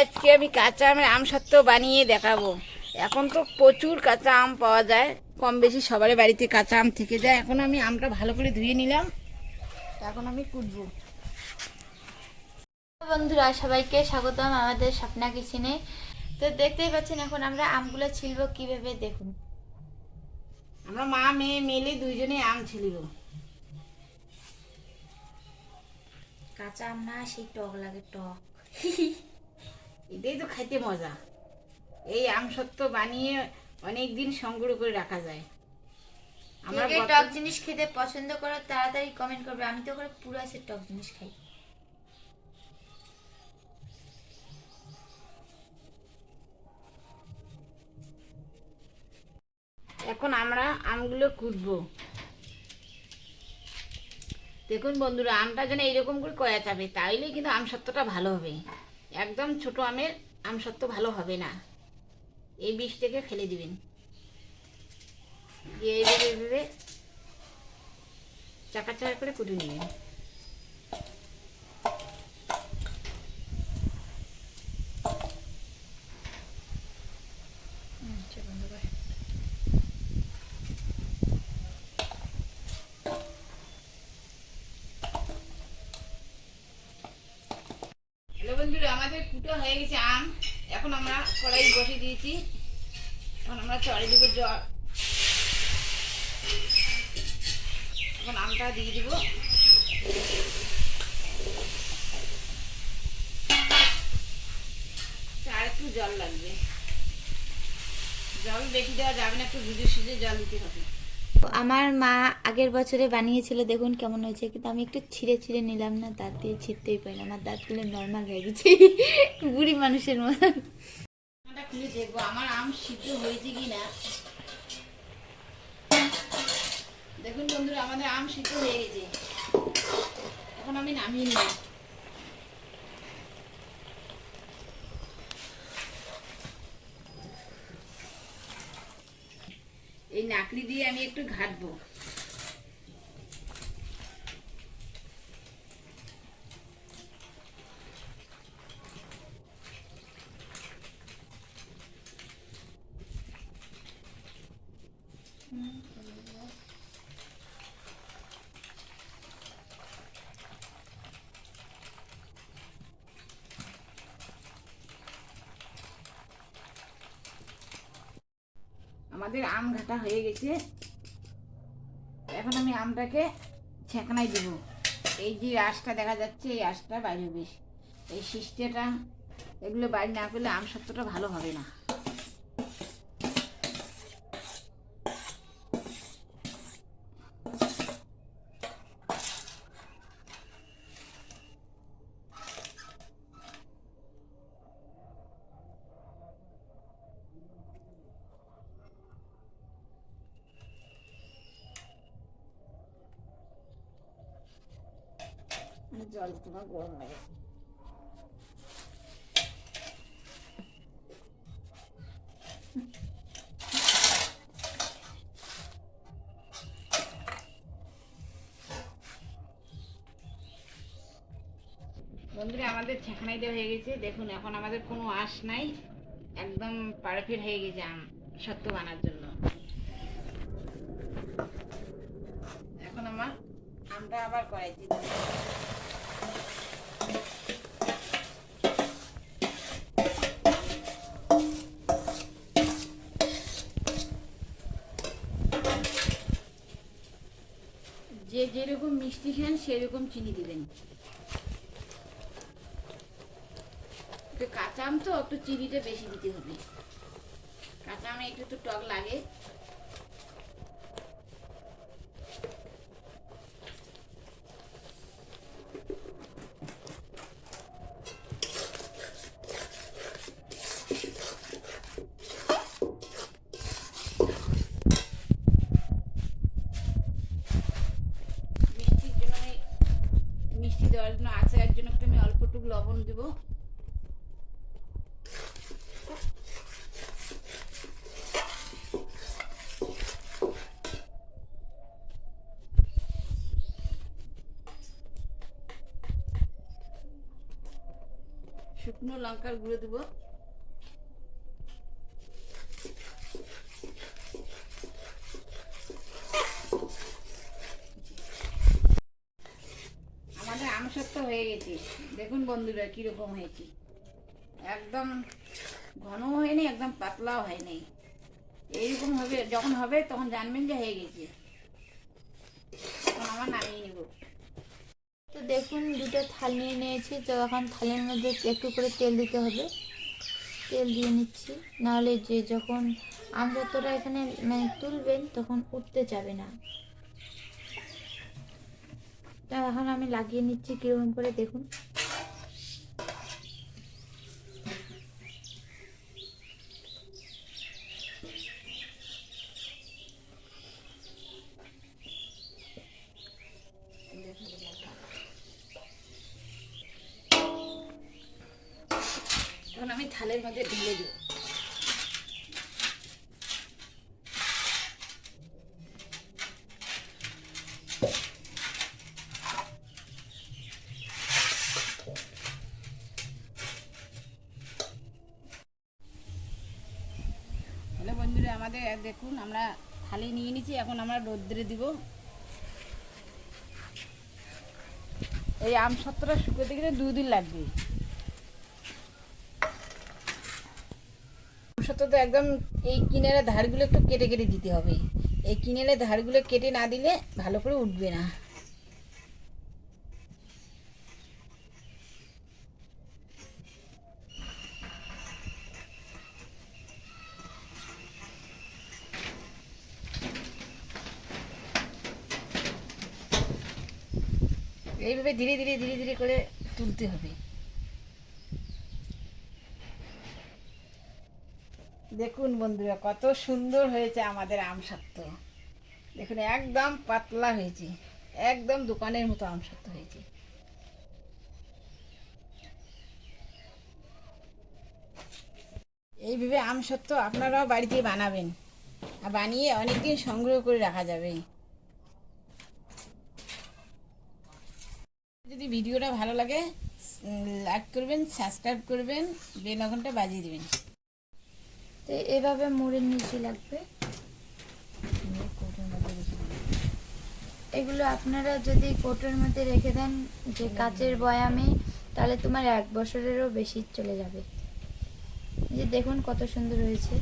আজকে আমি কাঁচা আমের আম সত্ত্ব বানিয়ে দেখাবো। এখন তো প্রচুর কাঁচা আম পাওয়া যায়। কম বেশি সবার বাড়িতে কাঁচা আম থেকে যায়। এখন আমি আমটা ভালো করে ধুয়ে নিলাম। এখন আমি কুটবো। বন্ধুরা সবাইকে স্বাগতম আমাদের স্বপ্না কিচেনে। তো দেখতেই পাচ্ছেন এখন আমরা আমগুলো ছিলবো কীভাবে দেখুন। আমরা মা মেয়ে মেলে দুইজনে আম ছিলিব। কাঁচা আম না সেই টক লাগে টক। এটাই তো খাইতে মজা। এই আম সত্ত্ব বানিয়ে অনেক দিন সংগ্রহ করে রাখা যায়। আমরা টক জিনিস খেতে পছন্দ করো তাড়াতাড়ি কমেন্ট করবে। আমি তো করে পুরো আছে টক জিনিস খাই। এখন আমরা আমগুলো কুটবো। দেখুন বন্ধুরা আমটা যেন এইরকম করে কয়া যাবে তাইলে কিন্তু আম সত্ত্বটা ভালো হবে। একদম ছোট আমের আম সত্ত্ব ভালো হবে না। এই বীজ থেকে ফেলে দিবেন। দিয়ে এইভাবে চাকা চাকা করে কুটে নেবেন। বন্ধুরা, আমাদের কুটো হয়ে গেছে আম। এখন আমরা কড়াই বসে দিয়েছি। এখন আমরা চড়ে দিব জল। এখন আমটা দিয়ে দিব। আর একটু জল লাগবে। জল বেশি দেওয়া যাবে না, একটু ভিজে সিজে জল দিতে হবে। আমার মা আগের বছরে বানিয়েছিল, দেখুন কেমন হয়েছে, কিন্তু আমি একটু ছিঁড়ে ছিঁড়ে নিলাম না, দাঁত দিয়ে ছিঁড়তেই পারি না, আমার দাঁতগুলো নর্মাল হয়ে গেছে বুড়ি মানুষের মতন। খুলে দেখব, আমার আম সিদ্ধ হয়েছে কি না দেখুন বন্ধুরা, আমাদের আম সিদ্ধ হয়ে গেছে। এখন আমি নামিয়ে নিই এই দিয়ে আমি একটু ঘাটবো। আমাদের আম ঘাটা হয়ে গেছে। এখন আমি আমটাকে ছেঁকনায় দেব। এই যে আঁশটা দেখা যাচ্ছে, এই আঁশটা বাইরে বেশ। এই সিস্টেটা, এগুলো বাইরে না করলে আম সত্যটা ভালো হবে না। জল তোমার গরম লাগে। বন্ধুরা, আমাদের ছেঁকনাই দেওয়া হয়ে গেছে। দেখুন, এখন আমাদের কোনো আঁশ নাই। একদম পারফেক্ট হয়ে গেছে আম, সত্য বানার জন্য। এখন আমার আমটা আবার কড়াইতে দেবো যে যেরকম মিষ্টি খান, সেরকম চিনি দিবেন কাঁচা আম তো, একটু চিনিটা বেশি দিতে হবে। কাঁচা আমে একটু একটু টক লাগে মিষ্টির জন্য আমি মিষ্টি দেওয়ার জন্য আচারের জন্য একটু আমি অল্পটুকু লবণ দেবো। শুকনো লঙ্কার গুঁড়ো দেবো। আমসত্ব হয়ে গেছে। দেখুন বন্ধুরা, কীরকম হয়েছে। একদম ঘন হয়নি, একদম পাতলাও হয়নি। এইরকম হবে, যখন হবে তখন জানবেন যে হয়ে গেছে। তখন আমার নামিয়ে নেব। তো দেখুন, দুটো থাল নিয়ে নিয়েছি। তো এখন থালের মধ্যে একটু করে তেল দিতে হবে। তেল দিয়ে নিচ্ছি। নাহলে যে যখন আমরতটা এখানে মানে তুলবেন, তখন উঠতে যাবে না। তা এখন আমি লাগিয়ে নিচ্ছি কীরকম করে দেখুন। এখন আমি থালের মধ্যে ঢেলে দেবো হ্যালো বন্ধুরা আমাদের দেখুন, আমরা থালি নিয়ে নিচ্ছি, এখন আমরা রোদ্রে দিব। এই আম সত্তরটা শুকোতে গেলে দুদিন লাগবে। তো একদম এই কিনারে ধারগুলো একটু কেটে কেটে দিতে হবে। এই কিনারে ধারগুলো কেটে না দিলে ভালো করে উঠবে না। এইভাবে ধীরে ধীরে ধীরে ধীরে করে তুলতে হবে। দেখুন বন্ধুরা, কত সুন্দর হয়েছে আমাদের আম সত্ত্ব দেখুন, একদম পাতলা হয়েছে। একদম দোকানের মতো আম সত্ত্ব হয়েছে। এইভাবে আম সত্ত্ব আপনারাও বাড়িতে বানাবেন। আর বানিয়ে অনেকদিন সংগ্রহ করে রাখা যাবে। যদি ভিডিওটা ভালো লাগে লাইক করবেন সাবস্ক্রাইব করবেন বেল আইকনটা বাজিয়ে দেবেন। তো এভাবে মুড়ে নিচে লাগবে। এগুলো আপনারা যদি কোটোর মধ্যে রেখে দেন যে কাচের বয়ামে তাহলে তোমার এক বছরেরও বেশি চলে যাবে। এই যে দেখুন কত সুন্দর হয়েছে।